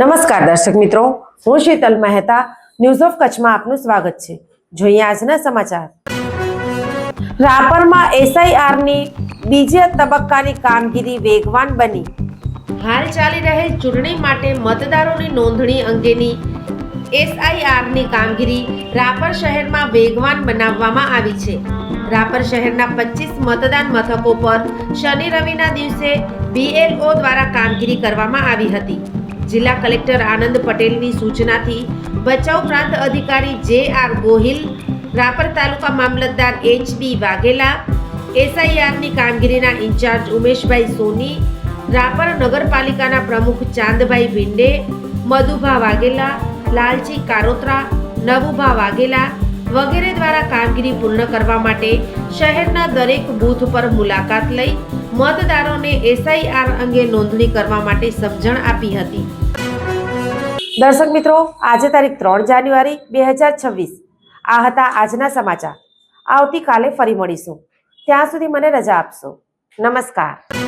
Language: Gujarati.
નમસ્કાર દર્શક મિત્રો, હું શીતલ મહેતા ન્યૂઝ ઓફ કચ્છમાં આપનું સ્વાગત છે. જોઈએ આજના સમાચાર. રાપરમાં એસઆઈઆરની બીજા તબક્કાની કામગીરી વેગવાન બની. હાલ ચાલી રહેલ ચૂંટણી માટે મતદારોની નોંધણી અંગેની એસઆઈઆરની કામગીરી રાપર શહેરમાં વેગવાન બનાવવામાં આવી છે. રાપર શહેરના પચીસ મતદાન મથકો પર શનિ રવિના દિવસે બીએલઓ દ્વારા કામગીરી કરવામાં આવી હતી. જિલ્લા કલેક્ટર આનંદ પટેલની સૂચનાથી ભચાઉ પ્રાંત અધિકારી જે આર ગોહિલ, રાપર તાલુકા મામલતદાર એચ બી વાઘેલા, એસઆઈઆરની કામગીરીના ઇન્ચાર્જ ઉમેશભાઈ સોની, રાપર નગરપાલિકાના પ્રમુખ ચાંદભાઈ ભીંડે, મધુભા વાઘેલા, લાલજી કારોત્રા, નવુભા વાઘેલા વગેરે દ્વારા કામગીરી પૂર્ણ કરવા માટે શહેરના દરેક બૂથ પર મુલાકાત લઈ મતદારોને એસઆઈઆર અંગે નોંધણી કરવા માટે સમજણ આપી હતી. દર્શક મિત્રો, આજે તારીખ ત્રણ જાન્યુઆરી બે હજાર છવ્વીસ. આ હતા આજના સમાચાર. આવતીકાલે ફરી મળીશું. ત્યાં સુધી મને રજા આપશો. નમસ્કાર.